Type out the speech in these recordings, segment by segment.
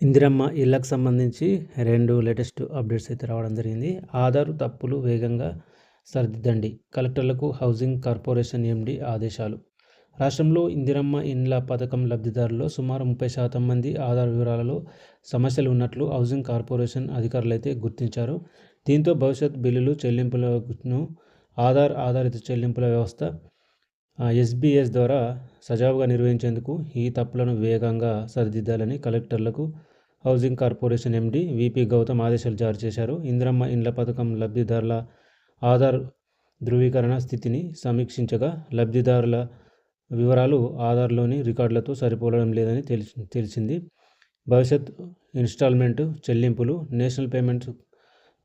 ఇందిరమ్మ ఇళ్ళకు సంబంధించి రెండు లేటెస్ట్ అప్డేట్స్ అయితే రావడం జరిగింది. ఆధార్ తప్పులు వేగంగా సరిదిద్దండి. కలెక్టర్లకు హౌసింగ్ కార్పొరేషన్ ఎండి ఆదేశాలు. రాష్ట్రంలో ఇందిరమ్మ ఇండ్ల పథకం లబ్ధిదారుల్లో సుమారు ముప్పై శాతం మంది ఆధార్ వివరాలలో సమస్యలు ఉన్నట్లు హౌసింగ్ కార్పొరేషన్ అధికారులు అయితే గుర్తించారు. దీంతో భవిష్యత్ బిల్లులు చెల్లింపులను ఆధార్ ఆధారిత చెల్లింపుల వ్యవస్థ ఎస్బీఎస్ ద్వారా సజావుగా నిర్వహించేందుకు ఈ తప్పులను వేగంగా సరిదిద్దాలని కలెక్టర్లకు housing corporation MD VP Gautam ఆదేశాలు జారీ చేశారు. ఇంద్రమ్మ ఇండ్ల పథకం లబ్ధిదారుల ఆధార్ ధృవీకరణ స్థితిని సమీక్షించగా లబ్ధిదారుల వివరాలు ఆధార్లోని రికార్డులతో సరిపోవడం లేదని తెలిసి తెలిసింది. భవిష్యత్ ఇన్స్టాల్మెంట్ చెల్లింపులు national payments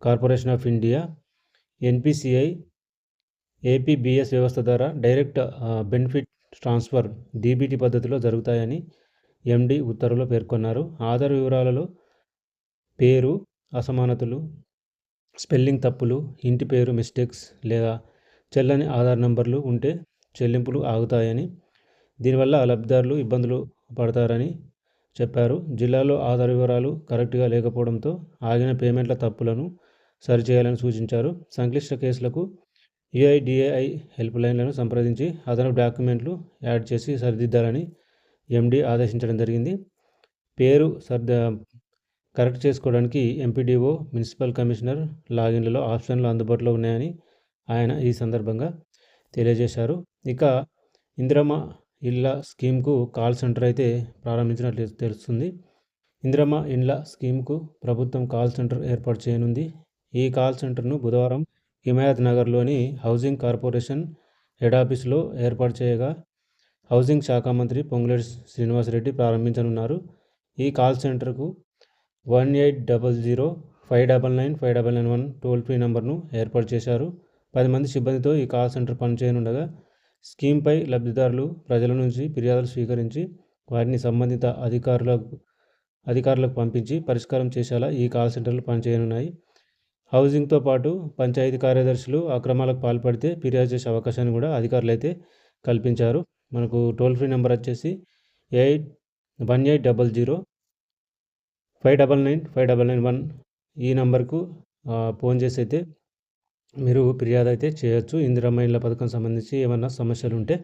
corporation of India NPCI APBS వ్యవస్థ ద్వారా డైరెక్ట్ బెనిఫిట్ ట్రాన్స్ఫర్ డీబీటీ పద్ధతిలో జరుగుతాయని ఎండి ఉత్తర్వులో పేర్కొన్నారు. ఆధార్ వివరాలలో పేరు అసమానతలు స్పెల్లింగ్ తప్పులు ఇంటి పేరు మిస్టేక్స్ లేదా చెల్లని ఆధార్ నంబర్లు ఉంటే చెల్లింపులు ఆగుతాయని దీనివల్ల లబ్ధిదారులు ఇబ్బందులు పడతారని చెప్పారు. జిల్లాలో ఆధార్ వివరాలు కరెక్ట్గా లేకపోవడంతో ఆగిన పేమెంట్ల తప్పులను సరిచేయాలని సూచించారు. సంక్లిష్ట కేసులకు యుఐడిఏఐ హెల్ప్ లైన్లను సంప్రదించి అదనపు డాక్యుమెంట్లు యాడ్ చేసి సరిదిద్దాలని ఎండి ఆదేశించడం జరిగింది. పేరు సర్ద కరెక్ట్ చేసుకోవడానికి ఎంపీడీఓ మున్సిపల్ కమిషనర్ లాగిన్లలో ఆప్షన్లు అందుబాటులో ఉన్నాయని ఆయన ఈ సందర్భంగా తెలియజేశారు. ఇక ఇందిరమ్మ ఇళ్ళ స్కీమ్కు కాల్ సెంటర్ అయితే ప్రారంభించినట్లు తెలుస్తుంది. ఇందిరమ్మ ఇండ్ల స్కీమ్కు ప్రభుత్వం కాల్ సెంటర్ ఏర్పాటు చేయనుంది. ఈ కాల్ సెంటర్ను బుధవారం హిమాయత్ నగర్లోని హౌసింగ్ కార్పొరేషన్ హెడ్ ఆఫీసులో ఏర్పాటు చేయగా హౌసింగ్ శాఖ మంత్రి పొంగులేటి శ్రీనివాసరెడ్డి ప్రారంభించనున్నారు. ఈ కాల్ సెంటర్కు one eight double zero five double nine five double nine one toll free నెంబర్ను ఏర్పాటు చేశారు. పది మంది సిబ్బందితో ఈ కాల్ సెంటర్ పనిచేయనుండగా స్కీమ్పై లబ్ధిదారులు ప్రజల నుంచి ఫిర్యాదులు స్వీకరించి వాటిని సంబంధిత అధికారులకు అధికారులకు పంపించి పరిష్కారం చేసేలా ఈ కాల్ సెంటర్లు పనిచేయనున్నాయి. హౌసింగ్తో పాటు పంచాయతీ కార్యదర్శులు అక్రమాలకు పాల్పడితే ఫిర్యాదు చేసే అవకాశాన్ని కూడా అధికారులు అయితే కల్పించారు. మనకు టోల్ ఫ్రీ నెంబర్ వచ్చేసి eight one eight double zero five double nine five double nine one ఈ నెంబర్కు ఫోన్ చేసి అయితే మీరు ఫిర్యాదు అయితే చేయొచ్చు. ఇందిరా మహిళల పథకం సంబంధించి ఏమన్నా సమస్యలు ఉంటే